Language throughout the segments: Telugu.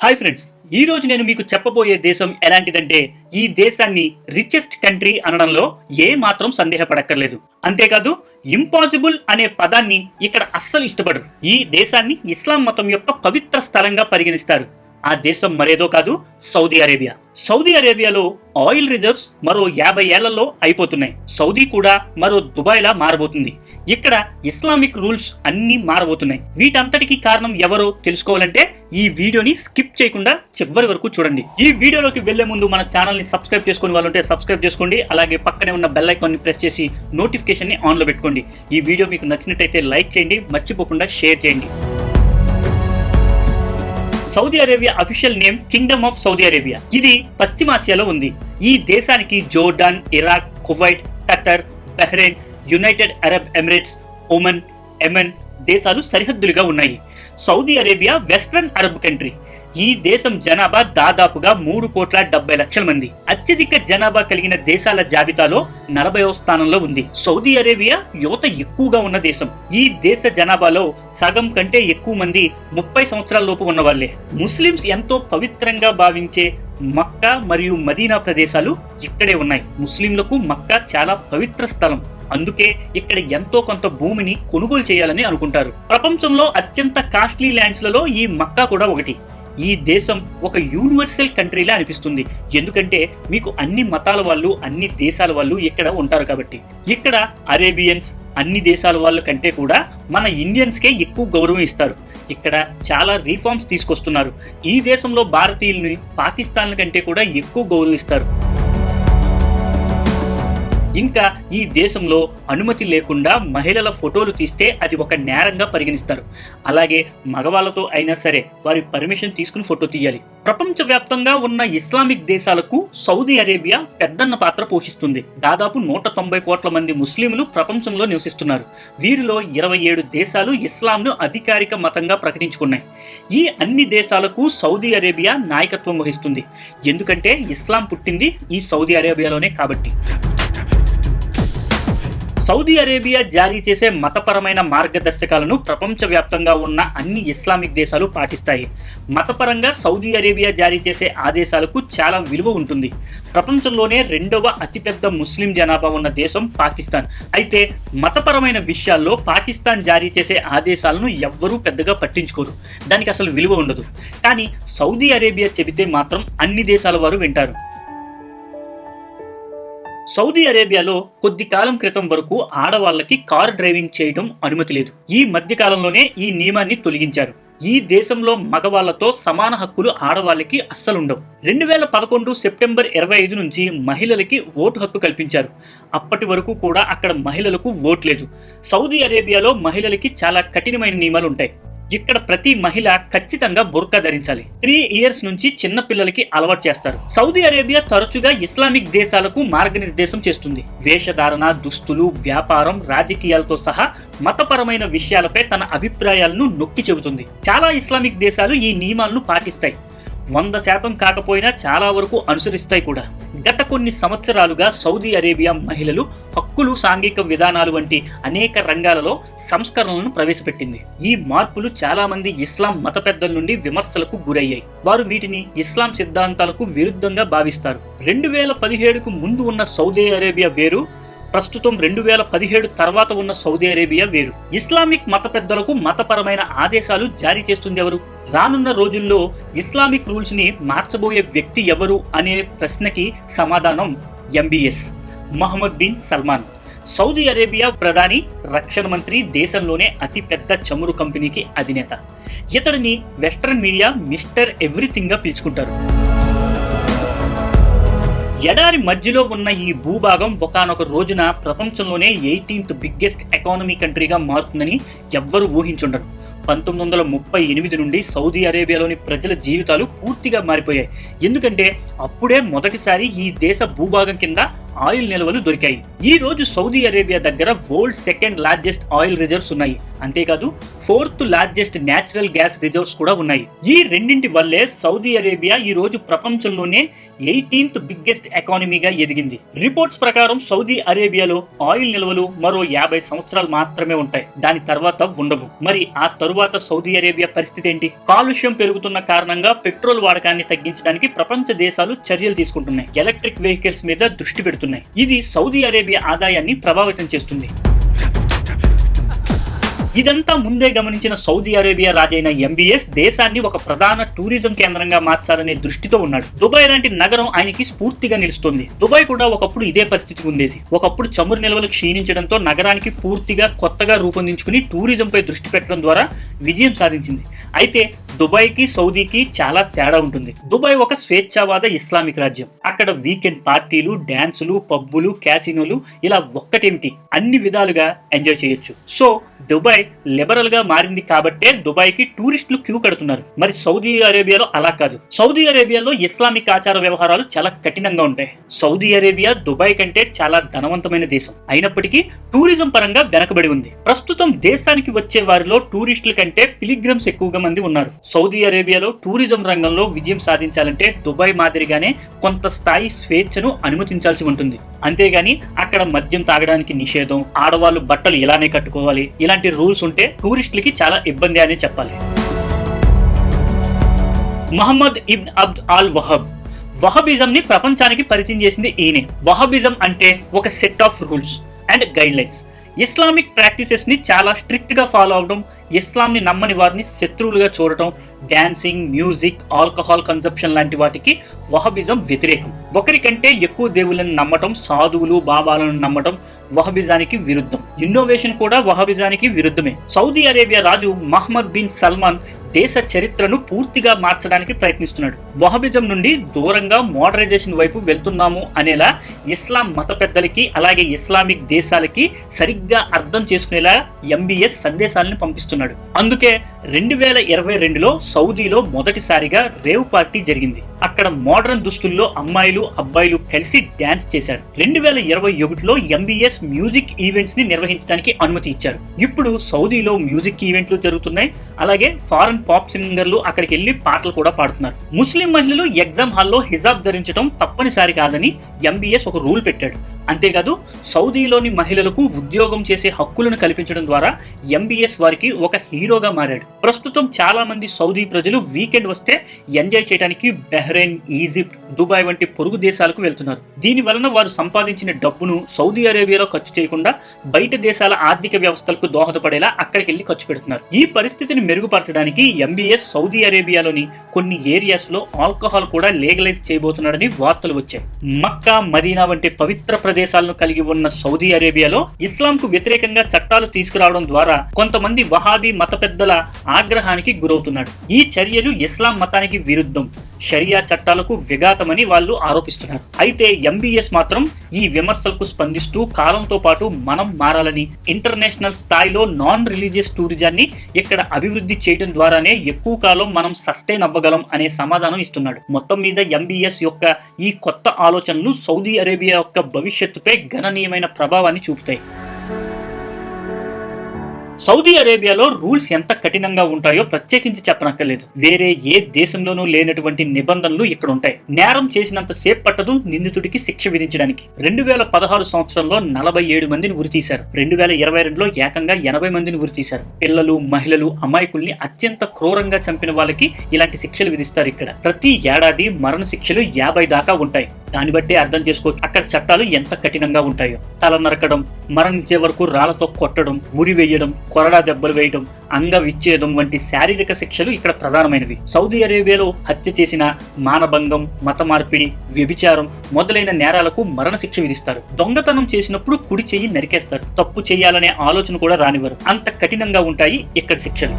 హాయ్ ఫ్రెండ్స్ ఈ రోజు నేను మీకు చెప్పబోయే దేశం ఎలాంటిదంటే ఈ దేశాన్ని రిచెస్ట్ కంట్రీ అనడంలో ఏ మాత్రం సందేహపడక్కర్లేదు. అంతేకాదు ఇంపాసిబుల్ అనే పదాన్ని ఇక్కడ అస్సలు ఇష్టపడరు. ఈ దేశాన్ని ఇస్లాం మతం యొక్క పవిత్ర స్థలంగా పరిగణిస్తారు. ఆ దేశం మరేదో కాదు సౌదీ అరేబియా. సౌదీ అరేబియాలో ఆయిల్ రిజర్వ్స్ మరో యాభై ఏళ్ళలో అయిపోతున్నాయి. సౌదీ కూడా మరో దుబాయ్లా మారబోతుంది. ఇక్కడ ఇస్లామిక్ రూల్స్ అన్నీ మారబోతున్నాయి. వీటంతటికి కారణం ఎవరో తెలుసుకోవాలంటే ఈ వీడియోని స్కిప్ చేయకుండా చివరి వరకు చూడండి. ఈ వీడియోలోకి వెళ్ళే ముందు మన ఛానల్ని సబ్స్క్రైబ్ చేసుకుని వాళ్ళు ఉంటే సబ్స్క్రైబ్ చేసుకోండి. అలాగే పక్కనే ఉన్న బెల్ ఐకాన్ని ప్రెస్ చేసి నోటిఫికేషన్ని ఆన్లో పెట్టుకోండి. ఈ వీడియో మీకు నచ్చినట్టయితే లైక్ చేయండి మర్చిపోకుండా షేర్ చేయండి. Saudi Arabia official name kingdom of Saudi Arabia ఇది పశ్చిమాసియాలో ఉంది. ఈ దేశానికి Jordan Iraq Kuwait Qatar Bahrain United Arab Emirates Oman Yemen దేశాలు సరిహద్దులుగా ఉన్నాయి. Saudi Arabia western Arab country. ఈ దేశం జనాభా దాదాపుగా మూడు కోట్ల డెబ్బై లక్షల మంది. అత్యధిక జనాభా కలిగిన దేశాల జాబితాలో నలభైవ స్థానంలో ఉంది. సౌదీ అరేబియా యువత ఎక్కువగా ఉన్న దేశం. ఈ దేశ జనాభాలో సగం కంటే ఎక్కువ మంది ముప్పై సంవత్సరాల లోపు ఉన్నవాళ్ళే. ముస్లిమ్స్ ఎంతో పవిత్రంగా భావించే మక్కా మరియు మదీనా ప్రదేశాలు ఇక్కడే ఉన్నాయి. ముస్లింలకు మక్కా చాలా పవిత్ర స్థలం. అందుకే ఇక్కడ ఎంతో కొంత భూమిని కొనుగోలు చేయాలని అనుకుంటారు. ప్రపంచంలో అత్యంత కాస్ట్లీ ల్యాండ్స్లలో ఈ మక్కా కూడా ఒకటి. ఈ దేశం ఒక యూనివర్సల్ కంట్రీలా అనిపిస్తుంది. ఎందుకంటే మీకు అన్ని మతాల వాళ్ళు అన్ని దేశాల వాళ్ళు ఇక్కడ ఉంటారు కాబట్టి. ఇక్కడ అరేబియన్స్ అన్ని దేశాల వాళ్ళ కంటే కూడా మన ఇండియన్స్కే ఎక్కువ గౌరవం ఇస్తారు. ఇక్కడ చాలా రీఫార్మ్స్ తీసుకొస్తున్నారు. ఈ దేశంలో భారతీయుల్ని పాకిస్తాన్ కంటే కూడా ఎక్కువ గౌరవిస్తారు ఇంకా ఈ దేశంలో అనుమతి లేకుండా మహిళల ఫోటోలు తీస్తే అది ఒక నేరంగా పరిగణిస్తారు. అలాగే మగవాళ్ళతో అయినా సరే వారి పర్మిషన్ తీసుకుని ఫోటో తీయాలి. ప్రపంచవ్యాప్తంగా ఉన్న ఇస్లామిక్ దేశాలకు సౌదీ అరేబియా పెద్దన్న పాత్ర పోషిస్తుంది. దాదాపు నూట తొంభై కోట్ల మంది ముస్లింలు ప్రపంచంలో నివసిస్తున్నారు. వీరిలో ఇరవై ఏడు దేశాలు ఇస్లాంను అధికారిక మతంగా ప్రకటించుకున్నాయి. ఈ అన్ని దేశాలకు సౌదీ అరేబియా నాయకత్వం వహిస్తుంది. ఎందుకంటే ఇస్లాం పుట్టింది ఈ సౌదీ అరేబియాలోనే కాబట్టి. సౌదీ అరేబియా జారీ చేసే మతపరమైన మార్గదర్శకాలను ప్రపంచవ్యాప్తంగా ఉన్న అన్ని ఇస్లామిక్ దేశాలు పాటిస్తాయి. మతపరంగా సౌదీ అరేబియా జారీ చేసే ఆదేశాలకు చాలా విలువ ఉంటుంది. ప్రపంచంలోనే రెండవ అతిపెద్ద ముస్లిం జనాభా ఉన్న దేశం పాకిస్తాన్. అయితే మతపరమైన విషయాల్లో పాకిస్తాన్ జారీ చేసే ఆదేశాలను ఎవ్వరూ పెద్దగా పట్టించుకోరు. దానికి అసలు విలువ ఉండదు. కానీ సౌదీ అరేబియా చెబితే మాత్రం అన్ని దేశాల వారు వింటారు. సౌదీ అరేబియాలో కొద్ది కాలం క్రితం వరకు ఆడవాళ్ళకి కార్ డ్రైవింగ్ చేయడం అనుమతి లేదు. ఈ మధ్య కాలంలోనే ఈ నియమాన్ని తొలగించారు. ఈ దేశంలో మగవాళ్ళతో సమాన హక్కులు ఆడవాళ్ళకి అస్సలుండవు రెండు వేల పదకొండు సెప్టెంబర్ ఇరవై ఐదు నుంచి మహిళలకి ఓటు హక్కు కల్పించారు. అప్పటి వరకు కూడా అక్కడ మహిళలకు ఓటు లేదు. సౌదీ అరేబియాలో మహిళలకి చాలా కఠినమైన నియమాలు ఉంటాయి. ఇక్కడ ప్రతి మహిళ ఖచ్చితంగా బుర్కా ధరించాలి. త్రీ ఇయర్స్ నుంచి చిన్న పిల్లలకి అలవాటు చేస్తారు. సౌదీ అరేబియా తరచుగా ఇస్లామిక్ దేశాలకు మార్గనిర్దేశం చేస్తుంది. వేషధారణ దుస్తులు వ్యాపారం రాజకీయాలతో సహా మతపరమైన విషయాలపై తన అభిప్రాయాలను నొక్కి చెబుతుంది. చాలా ఇస్లామిక్ దేశాలు ఈ నియమాలను పాటిస్తాయి. వంద శాతం కాకపోయినా చాలా వరకు అనుసరిస్తాయి కూడా. గత కొన్ని సంవత్సరాలుగా సౌదీ అరేబియా మహిళలు హక్కులు సాంఘిక విధానాలు వంటి అనేక రంగాలలో సంస్కరణలను ప్రవేశపెట్టింది. ఈ మార్పులు చాలా మంది ఇస్లాం మత పెద్దల నుండి విమర్శలకు గురయ్యాయి. వారు వీటిని ఇస్లాం సిద్ధాంతాలకు విరుద్ధంగా భావిస్తారు. రెండు వేల పదిహేడుకు ముందు ఉన్న సౌదీ అరేబియా వేరు ప్రస్తుతం రెండు వేల పదిహేడు తర్వాత ఉన్న సౌదీ అరేబియా వేరు. ఇస్లామిక్ మత పెద్దలకు మతపరమైన ఆదేశాలు జారీ చేస్తుంది ఎవరు? రానున్న రోజుల్లో ఇస్లామిక్ రూల్స్ని మార్చబోయే వ్యక్తి ఎవరు అనే ప్రశ్నకి సమాధానం MBS. Mohammed bin Salman. Saudi Arabia ప్రధాని రక్షణ మంత్రి దేశంలోనే అతిపెద్ద చమురు కంపెనీకి అధినేత. ఇతడిని వెస్ట్రన్ మీడియా మిస్టర్ ఎవ్రీథింగ్గా పిలుచుకుంటారు. ఎడారి మధ్యలో ఉన్న ఈ భూభాగం ఒకనొక రోజున ప్రపంచంలోనే ఎయిటీన్త్ బిగ్గెస్ట్ ఎకానమీ కంట్రీగా మారుతుందని ఎవ్వరూ ఊహించుండరు. పంతొమ్మిది వందల ముప్పై ఎనిమిది నుండి సౌదీ అరేబియాలోని ప్రజల జీవితాలు పూర్తిగా మారిపోయాయి. ఎందుకంటే అప్పుడే మొదటిసారి ఈ దేశ భూభాగం కింద ఆయిల్ నిల్వలు దొరికాయి. ఈ రోజు సౌదీ అరేబియా దగ్గర world second largest oil reserves ఉన్నాయి. అంతేకాదు fourth largest natural gas reserves కూడా ఉన్నాయి. ఈ రెండింటి వల్లే సౌదీ అరేబియా ఈ రోజు ప్రపంచంలోనే ఎయిటీన్త్ బిగ్గెస్ట్ ఎకానమీగా ఎదిగింది. రిపోర్ట్స్ ప్రకారం సౌదీ అరేబియాలో ఆయిల్ నిల్వలు మరో యాభై సంవత్సరాలు మాత్రమే ఉంటాయి. దాని తర్వాత ఉండవు. మరి ఆ తరువాత సౌదీ అరేబియా పరిస్థితి ఏంటి? కాలుష్యం పెరుగుతున్న కారణంగా పెట్రోల్ వాడకాన్ని తగ్గించడానికి ప్రపంచ దేశాలు చర్యలు తీసుకుంటున్నాయి. ఎలక్ట్రిక్ వెహికల్స్ మీద దృష్టి పెడుతున్నాయి. ఇది సౌదీ అరేబియా ఆదాయాన్ని ప్రభావితం చేస్తుంది. ఇదంతా ముందే గమనించిన సౌదీ అరేబియా రాజైన ఎంబీఎస్ దేశాన్ని ఒక ప్రధాన టూరిజం కేంద్రంగా మార్చాలనే దృష్టితో ఉన్నాడు. దుబాయ్ లాంటి నగరం ఆయనకి స్ఫూర్తిగా నిలుస్తుంది. దుబాయ్ కూడా ఒకప్పుడు ఇదే పరిస్థితి ఉండేది. ఒకప్పుడు చమురు నిల్వలు క్షీణించడంతో నగరానికి పూర్తిగా కొత్తగా రూపొందించుకుని టూరిజంపై దృష్టి పెట్టడం ద్వారా విజయం సాధించింది. అయితే దుబాయ్కి సౌదీకి చాలా తేడా ఉంటుంది. దుబాయ్ ఒక స్వేచ్ఛావాద ఇస్లామిక్ రాజ్యం. అక్కడ వీకెండ్ పార్టీలు డ్యాన్సులు పబ్బులు క్యాసినోలు ఇలా ఒక్కటేమిటి? అన్ని విధాలుగా ఎంజాయ్ చేయొచ్చు. సో దుబాయ్ లిబరల్గా మారింది కాబట్టే దుబాయ్కి టూరిస్టులు క్యూ కడుతున్నారు. మరి సౌదీ అరేబియాలో అలా కాదు. సౌదీ అరేబియాలో ఇస్లామిక్ ఆచార వ్యవహారాలు చాలా కఠినంగా ఉంటాయి. సౌదీ అరేబియా దుబాయ్ కంటే చాలా ధనవంతమైన దేశం. అయినప్పటికీ టూరిజం పరంగా వెనకబడి ఉంది. ప్రస్తుతం దేశానికి వచ్చే వారిలో టూరిస్టుల కంటే పిలిగ్రమ్స్ ఎక్కువగా మంది ఉన్నారు. సౌదీ అరేబియాలో టూరిజం రంగంలో విజయం సాధించాలంటే దుబాయ్ మాదిరిగానే కొంత స్థాయి స్వేచ్ఛను అనుమతించాల్సి ఉంటుంది. అంతేగాని అక్కడ మద్యం తాగడానికి నిషేధం ఆడవాళ్ళు బట్టలు ఇలానే కట్టుకోవాలి ఇలాంటి రూల్స్ ఉంటే టూరిస్టులకి చాలా ఇబ్బంది అనే చెప్పాలి. Mohammed ibn Abd al Wahhab. Wahhabism ని ప్రపంచానికి పరిచయం చేసింది ఈయనే. వహబిజం అంటే ఒక set of rules and guidelines Islamic ప్రాక్టీసెస్ని చాలా స్ట్రిక్ట్గా ఫాలో అవడం ఇస్లాంని నమ్మని వారిని శత్రువులుగా చూడటం డాన్సింగ్ మ్యూజిక్ ఆల్కహాల్ కన్సప్షన్ లాంటి వాటికి వహబిజం వ్యతిరేకం. ఒకరికంటే ఎక్కువ దేవుళ్ళని నమ్మటం సాధువులు బాబాలను నమ్మటం వహబిజానికి విరుద్ధం. ఇన్నోవేషన్ కూడా వహబిజానికి విరుద్ధమే. సౌదీ అరేబియా రాజు మహమ్మద్ బిన్ సల్మాన్ దేశ చరిత్రను పూర్తిగా మార్చడానికి ప్రయత్నిస్తున్నాడు. వహబిజం నుండి దూరంగా మోడరైజేషన్ వైపు వెళ్తున్నాము అనేలా ఇస్లాం మత పెద్దలకి అలాగే ఇస్లామిక్ దేశాలకి సరిగ్గా అర్థం చేసుకునేలా ఎంబీఎస్ సందేశాలను చేస్తున్నాడు. అందుకే రెండు వేల ఇరవై రెండులో సౌదీలో మొదటిసారిగా రేవ్ పార్టీ జరిగింది. అక్కడ మోడర్న్ దుస్తుల్లో అమ్మాయిలు అబ్బాయిలు కలిసి డాన్స్ చేశారు. రెండు వేల ఇరవై ఒకటిలో ఎంబీఎస్ మ్యూజిక్ ఈవెంట్స్ని నిర్వహించడానికి అనుమతి ఇచ్చారు. ఇప్పుడు సౌదీలో మ్యూజిక్ ఈవెంట్లు జరుగుతున్నాయి. అలాగే ఫారెన్ పాప్ సింగర్లు అక్కడికి వెళ్ళి పాటలు కూడా పాడుతున్నారు. ముస్లిం మహిళలు ఎగ్జామ్ హాల్లో హిజాబ్ ధరించడం తప్పనిసరి కాదని ఎంబీఎస్ ఒక రూల్ పెట్టాడు. అంతేకాదు సౌదీలోని మహిళలకు ఉద్యోగం చేసే హక్కులను కల్పించడం ద్వారా ఎంబీఎస్ వారికి ఒక హీరోగా మారాడు. ప్రస్తుతం చాలా మంది సౌదీ ప్రజలు వీకెండ్ వస్తే ఎంజాయ్ చేయడానికి బెహ్రెయిన్ ఈజిప్ట్ దుబాయ్ వంటి పొరుగు దేశాలకు వెళ్తున్నారు. దీని వలన వారు సంపాదించిన డబ్బును సౌదీ అరేబియాలో ఖర్చు చేయకుండా బయట దేశాల ఆర్థిక వ్యవస్థలకు దోహదపడేలా అక్కడికి వెళ్ళి ఖర్చు పెడుతున్నారు. ఈ పరిస్థితిని మెరుగుపరచడానికి ఎంబీఎస్ సౌదీ అరేబియాలోని కొన్ని ఏరియాస్లో ఆల్కహాల్ కూడా లీగలైజ్ చేయబోతున్నాడని వార్తలు వచ్చాయి. మక్కా మదీనా వంటి పవిత్ర ప్రదేశాలను కలిగి ఉన్న సౌదీ అరేబియాలో ఇస్లాంకు వ్యతిరేకంగా చట్టాలు తీసుకురావడం ద్వారా కొంతమంది వహాబీ మత పెద్దల ఆగ్రహానికి గురవుతున్నాడు. ఈ చర్యలు ఇస్లాం మతానికి విరుద్ధం. షరియా చట్టాలకు విఘాతమని వాళ్ళు ఆరోపిస్తున్నారు. అయితే ఎంబీఎస్ మాత్రం ఈ విమర్శలకు స్పందిస్తూ కాలంతో పాటు మనం మారాలని ఇంటర్నేషనల్ స్థాయిలో నాన్ రిలీజియస్ టూరిజాన్ని ఇక్కడ అభివృద్ధి చేయడం ద్వారానే ఎక్కువ కాలం మనం సస్టైన్ అవ్వగలం అనే సమాధానం ఇస్తున్నాడు. మొత్తం మీద ఎంబీఎస్ యొక్క ఈ కొత్త ఆలోచనలు సౌదీ అరేబియా యొక్క భవిష్యత్తుపై గణనీయమైన ప్రభావాన్ని చూపుతాయి. సౌదీ అరేబియాలో రూల్స్ ఎంత కఠినంగా ఉంటాయో ప్రత్యేకించి చెప్పనక్కర్లేదు. వేరే ఏ దేశంలోనూ లేనటువంటి నిబంధనలు ఇక్కడ ఉంటాయి. నేరం చేసినంత సేపు పట్టదు నిందితుడికి శిక్ష విధించడానికి. రెండు వేల పదహారు సంవత్సరంలో నలభై ఏడు మందిని ఉరితీశారు. రెండు వేల ఇరవై రెండులో ఏకంగా ఎనభై మందిని ఉరితీశారు. పిల్లలు మహిళలు అమాయకుల్ని అత్యంత క్రూరంగా చంపిన వాళ్ళకి ఇలాంటి శిక్షలు విధిస్తారు ఇక్కడ. ప్రతి ఏడాది మరణ శిక్షలు యాభై దాకా ఉంటాయి. దాన్ని బట్టి అర్థం చేసుకోవచ్చు. అక్కడ చట్టాలు ఎంత కఠినంగా ఉంటాయో. తల నరకడం మరణించే వరకు రాళ్ళతో కొట్టడం ఉరి వేయడం కొరడా దెబ్బలు వేయడం అంగ విచ్ఛేదం వంటి శారీరక శిక్షలు ఇక్కడ ప్రధానమైనవి. సౌదీ అరేబియాలో హత్య చేసిన మానభంగం మత మార్పిడి వ్యభిచారం మొదలైన నేరాలకు మరణశిక్ష విధిస్తారు. దొంగతనం చేసినప్పుడు కుడి చెయ్యి నరికేస్తారు. తప్పు చేయాలనే ఆలోచన కూడా రానివ్వరు. అంత కఠినంగా ఉంటాయి ఇక్కడ శిక్షలు.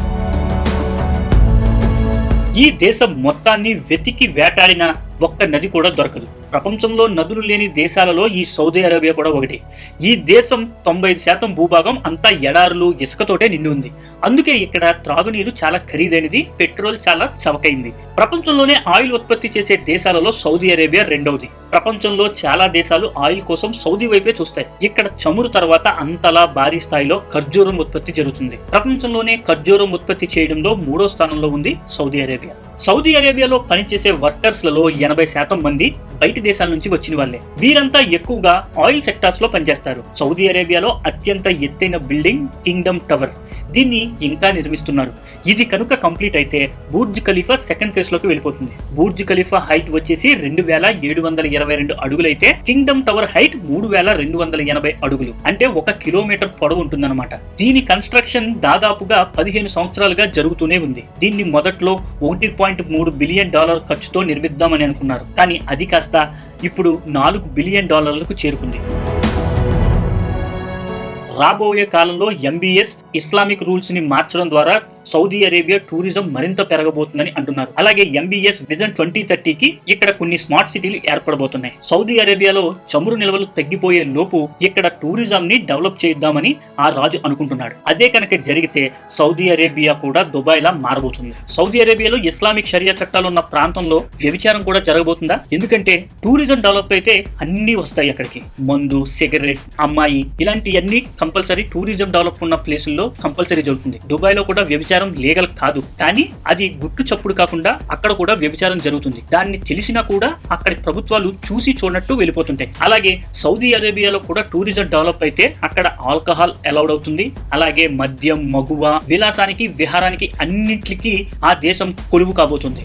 ఈ దేశం మొత్తాన్ని వెతికి వేటాడిన ఒక్క నది కూడా దొరకదు. ప్రపంచంలో నదులు లేని దేశాలలో ఈ సౌదీ అరేబియా కూడా ఒకటి. ఈ దేశం తొంభై ఐదు శాతం భూభాగం అంతా ఎడారులు ఇసుకతోటే నిండి ఉంది. అందుకే ఇక్కడ త్రాగునీరు చాలా ఖరీదైనది పెట్రోల్ చాలా చవకైంది. ప్రపంచంలోనే ఆయిల్ ఉత్పత్తి చేసే దేశాలలో సౌదీ అరేబియా రెండవది. ప్రపంచంలో చాలా దేశాలు ఆయిల్ కోసం సౌదీ వైపే చూస్తాయి. ఇక్కడ చమురు తర్వాత అంతలా భారీ స్థాయిలో ఖర్జూరం ఉత్పత్తి జరుగుతుంది. ప్రపంచంలోనే ఖర్జూరం ఉత్పత్తి చేయడంలో మూడో స్థానంలో ఉంది సౌదీ అరేబియా. సౌదీ అరేబియాలో పనిచేసే వర్కర్స్లలో ఎనభై శాతం మంది బయట దేశాల నుంచి వచ్చిన వాళ్ళే. వీరంతా ఎక్కువగా ఆయిల్ సెక్టార్స్లో పనిచేస్తారు. సౌదీ అరేబియాలో అత్యంత ఎత్తైన బిల్డింగ్ కింగ్డమ్ టవర్. దీన్ని ఇంకా నిర్మిస్తున్నారు. ఇది కనుక కంప్లీట్ అయితే బూర్జ్ ఖలీఫా సెకండ్ ఫేజ్లోకి వెళ్ళిపోతుంది. బూర్జ్ ఖలీఫా హైట్ వచ్చేసి రెండు వేల ఏడు వందల ఇరవై రెండు అడుగులైతే కింగ్డమ్ టవర్ హైట్ మూడు వేల రెండు వందల ఎనభై అడుగులు. అంటే ఒక కిలోమీటర్ పొడవు ఉంటుందన్నమాట. దీని కన్స్ట్రక్షన్ దాదాపుగా పదిహేను సంవత్సరాలుగా జరుగుతూనే ఉంది. దీన్ని మొదట్లో ఒకటి పాయింట్ మూడు బిలియన్ డాలర్ ఖర్చుతో నిర్మిద్దామని అనుకున్నారు. కానీ అది కాస్త ఇప్పుడు నాలుగు బిలియన్ డాలర్లకు చేరుకుంది. రాబోయే కాలంలో ఎంబీఎస్ ఇస్లామిక్ రూల్స్ని మార్చడం ద్వారా సౌదీ అరేబియా టూరిజం మరింత పెరగబోతుందని అంటున్నారు. అలాగే ఎంబీఎస్ విజన్ ట్వంటీ థర్టీకి ఇక్కడ కొన్ని స్మార్ట్ సిటీలు ఏర్పడబోతున్నాయి. సౌదీ అరేబియాలో చమురు నిల్వలు తగ్గిపోయే లోపు ఇక్కడ టూరిజం ని డెవలప్ చేద్దామని ఆ రాజు అనుకుంటున్నాడు. అదే కనుక జరిగితే సౌదీ అరేబియా కూడా దుబాయ్ లా మారబోతుంది. సౌదీ అరేబియాలో ఇస్లామిక్ షరియా చట్టాలు ఉన్న ప్రాంతంలో వ్యభిచారం కూడా జరగబోతుందా? ఎందుకంటే టూరిజం డెవలప్ అయితే అన్ని వస్తాయి అక్కడికి. మందు సిగరెట్ అమ్మాయి ఇలాంటివన్నీ కంపల్సరీ టూరిజం డెవలప్ ఉన్న ప్లేసుల్లో కంపల్సరీ జరుగుతుంది. దుబాయ్లో కూడా వ్యభిచారం వ్యభిచారం లీగల్ కాదు. కానీ అది గుట్టు చప్పుడు కాకుండా అక్కడ కూడా వ్యభిచారం జరుగుతుంది. దాన్ని తెలిసినా కూడా అక్కడి ప్రభుత్వాలు చూసి చూడనట్టు వెళ్ళిపోతుంటాయి. అలాగే సౌదీ అరేబియాలో కూడా టూరిజం డెవలప్ అయితే అక్కడ ఆల్కహాల్ అలౌడ్ అవుతుంది. అలాగే మద్యం మగువ విలాసానికి విహారానికి అన్నింటికి ఆ దేశం కొలువు కాబోతుంది.